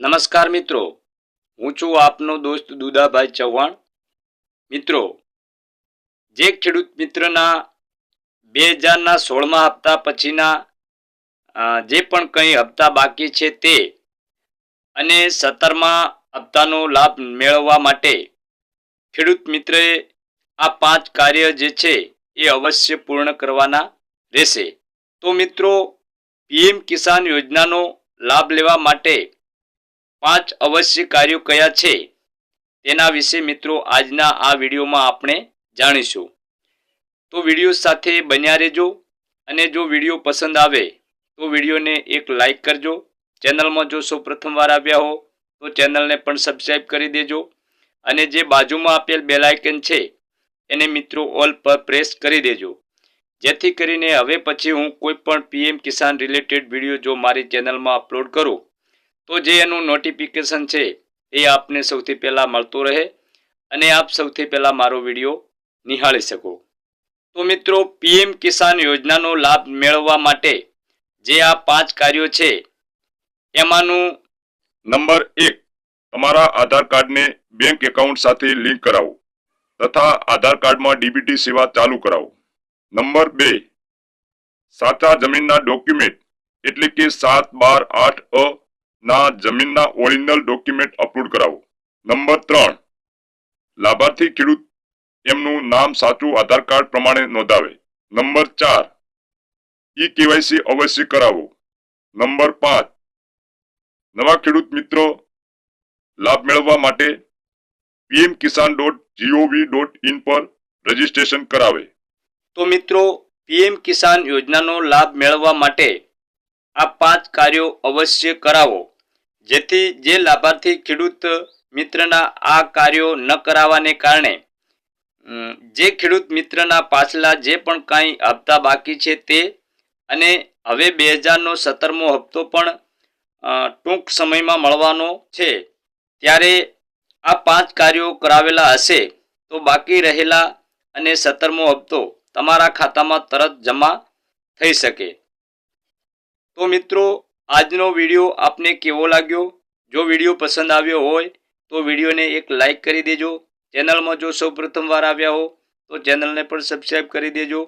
નમસ્કાર મિત્રો. હું છું આપનો દોસ્ત દુદાભાઈ ચૌહાણ. મિત્રો, જે ખેડૂત મિત્રના બે હજારના સોળમા હપ્તા પછીના જે પણ કંઈ હપ્તા બાકી છે તે અને સત્તરમા હપ્તાનો લાભ મેળવવા માટે ખેડૂત મિત્રે આ પાંચ કાર્ય જે છે એ અવશ્ય પૂર્ણ કરવાના રહેશે. તો મિત્રો, પીએમ કિસાન યોજનાનો લાભ લેવા માટે પાંચ અવશ્ય કાર્યો કયા છે તેના વિશે મિત્રો આજના આ વિડીયોમાં આપણે જાણીશું. તો વીડિયો સાથે બન્યા રહેજો અને જો વીડિયો પસંદ આવે તો વિડીયોને એક લાઈક કરજો. ચેનલમાં જો સૌ પ્રથમવાર આવ્યા હો તો ચેનલને પણ સબસ્ક્રાઈબ કરી દેજો અને જે બાજુમાં આપેલ બેલ આઇકન છે એને મિત્રો ઓલ પર પ્રેસ કરી દેજો. જેથી કરીને હવે પછી હું કોઈ પણ પીએમ કિસાન રિલેટેડ વીડિયો જો મારી ચેનલમાં અપલોડ કરું તો જે એનું નોટિફિકેશન છે, એ આપને સૌથી પહેલાં મળતું રહે અને આપ સૌથી પહેલાં મારો વીડિયો નિહાળી શકો. તો મિત્રો, પીએમ કિસાન યોજનાનો લાભ મેળવવા માટે જે આ પાંચ કાર્યો છે, એમાંનું નંબર એક, તમારા આધાર કાર્ડને બેંક એકાઉન્ટ સાથે લિંક કરાવો તથા આધાર કાર્ડમાં ડીબીટી સેવા ચાલુ કરાવો. નંબર બે, સાચા જમીનના ડોક્યુમેન્ટ એટલે કે સાત બાર આઠ અ ના જમીનના ઓરિજિનલ ડોક્યુમેન્ટ અપલોડ કરાવો. નંબર ત્રણ, લાભાર્થી ખેડૂત એમનું નામ સાચું આધાર કાર્ડ પ્રમાણે નોંધાવે. નંબર ચાર ઈ કેવાયસી અવશ્ય કરાવો. નંબર પાંચ, નવા ખેડૂત મિત્રો લાભ મેળવવા માટે PM Kisan dot GOV dot in પર રજીસ્ટ્રેશન કરાવે. તો મિત્રો પીએમ કિસાન યોજનાનો લાભ મેળવવા માટે આ પાંચ કાર્યો અવશ્ય કરાવો. જેથી જે લાભાર્થી ખેડૂત મિત્રના આ કાર્યો ન કરાવવાને કારણે જે ખેડૂત મિત્રના પાછલા જે પણ કાંઈ હપ્તા બાકી છે તે, અને હવે બે હજારનો સત્તરમો હપ્તો પણ ટૂંક સમયમાં મળવાનો છે. ત્યારે આ પાંચ કાર્યો કરાવેલા હશે તો બાકી રહેલા અને સત્તરમો હપ્તો તમારા ખાતામાં તરત જમા થઈ શકે. તો મિત્રો આજનો વીડિયો આપને કેવો લાગ્યો? જો વીડિયો પસંદ આવ્યો હોય, તો વિડીયોને એક લાઈક કરી દેજો. ચેનલમાં જો સૌ પ્રથમવાર આવ્યા હો, તો ચેનલને પણ સબસ્ક્રાઈબ કરી દેજો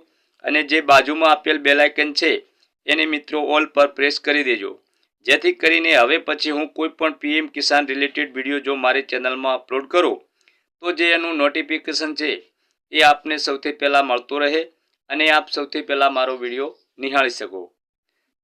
અને જે બાજુમાં આપેલ બેલાયકન છે, એને મિત્રો ઓલ પર પ્રેસ કરી દેજો. જેથી કરીને હવે પછી હું કોઈ પણ પીએમ કિસાન રિલેટેડ વીડિયો જો મારી ચેનલમાં અપલોડ કરું, તો જે એનું નોટિફિકેશન છે, એ આપને સૌથી પહેલાં મળતું રહે અને આપ સૌથી પહેલાં મારો વીડિયો નિહાળી શકો.